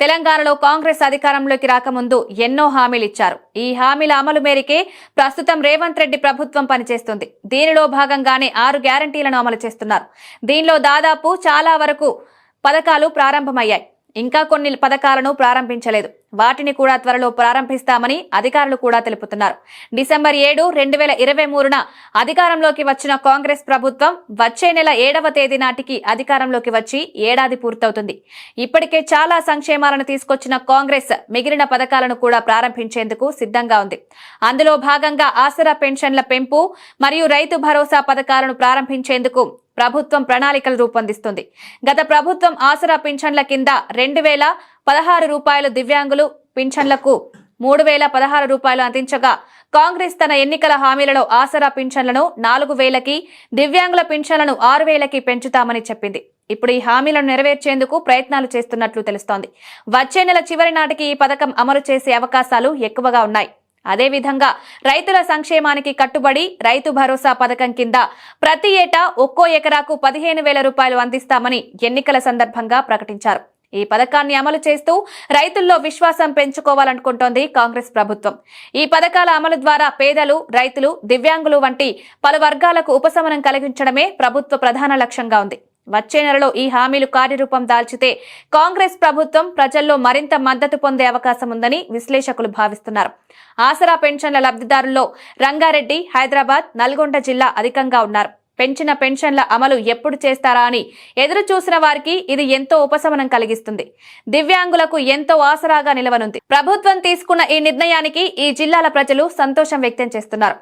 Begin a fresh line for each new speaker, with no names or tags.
తెలంగాణలో కాంగ్రెస్ అధికారంలోకి రాకముందు ఎన్నో హామీలు ఇచ్చారు. ఈ హామీల అమలు మేరకే ప్రస్తుతం రేవంత్ రెడ్డి ప్రభుత్వం పనిచేస్తుంది. దీనిలో భాగంగానే ఆరు గ్యారంటీలను అమలు చేస్తున్నారు. దీనిలో దాదాపు చాలా వరకు పథకాలు ప్రారంభమయ్యాయి. ఇంకా కొన్ని పథకాలను ప్రారంభించలేదు. వాటిని కూడా త్వరలో ప్రారంభిస్తామని అధికారులు కూడా తెలుపుతున్నారు. డిసెంబర్ ఏడు రెండు వేల ఇరవై మూడున అధికారంలోకి వచ్చిన కాంగ్రెస్ ప్రభుత్వం వచ్చే నెల ఏడవ తేదీ నాటికి అధికారంలోకి వచ్చి ఏడాది పూర్తవుతుంది. ఇప్పటికే చాలా సంక్షేమాలను తీసుకొచ్చిన కాంగ్రెస్ మిగిలిన పథకాలను కూడా ప్రారంభించేందుకు సిద్ధంగా ఉంది. అందులో భాగంగా ఆసరా పెన్షన్ల పెంపు మరియు రైతు భరోసా పథకాలను ప్రారంభించేందుకు ప్రభుత్వం ప్రణాళికలు రూపొందిస్తుంది. గత ప్రభుత్వం ఆసరా పింఛన్ల కింద రెండు వేల పదహారు రూపాయలు దివ్యాంగులు పింఛన్లకు మూడు వేల పదహారు రూపాయలు అందించగా కాంగ్రెస్ తన ఎన్నికల హామీలలో ఆసరా పింఛన్లను నాలుగు వేలకి దివ్యాంగుల పింఛన్లను ఆరు వేలకి పెంచుతామని చెప్పింది. ఇప్పుడు ఈ హామీలను నెరవేర్చేందుకు ప్రయత్నాలు చేస్తున్నట్లు తెలుస్తోంది. వచ్చే నెల చివరి నాటికి ఈ పథకం అమలు చేసే అవకాశాలు ఎక్కువగా ఉన్నాయి. అదేవిధంగా రైతుల సంక్షేమానికి కట్టుబడి రైతు భరోసా పథకం కింద ప్రతి ఏటా ఒక్కో ఎకరాకు పదిహేను వేల రూపాయలు అందిస్తామని ఎన్నికల సందర్భంగా ప్రకటించారు. ఈ పథకాన్ని అమలు చేస్తూ రైతుల్లో విశ్వాసం పెంచుకోవాలనుకుంటోంది కాంగ్రెస్ ప్రభుత్వం. ఈ పథకాల అమలు ద్వారా పేదలు రైతులు దివ్యాంగులు వంటి పలు వర్గాలకు ఉపశమనం కలిగించడమే ప్రభుత్వ ప్రధాన లక్ష్యంగా ఉంది. వచ్చే నెలలో ఈ హామీలు కార్యరూపం దాల్చితే కాంగ్రెస్ ప్రభుత్వం ప్రజల్లో మరింత మద్దతు పొందే అవకాశం ఉందని విశ్లేషకులు భావిస్తున్నారు. ఆసరా పెన్షన్ల లబ్ధిదారుల్లో రంగారెడ్డి హైదరాబాద్ నల్గొండ జిల్లా అధికంగా ఉన్నారు. పెంచిన పెన్షన్ల అమలు ఎప్పుడు చేస్తారా అని ఎదురు చూసిన వారికి ఇది ఎంతో ఉపశమనం కలిగిస్తుంది. దివ్యాంగులకు ఎంతో ఆసరాగా నిలవనుంది. ప్రభుత్వం తీసుకున్న ఈ నిర్ణయానికి ఈ జిల్లాల ప్రజలు సంతోషం వ్యక్తం చేస్తున్నారు.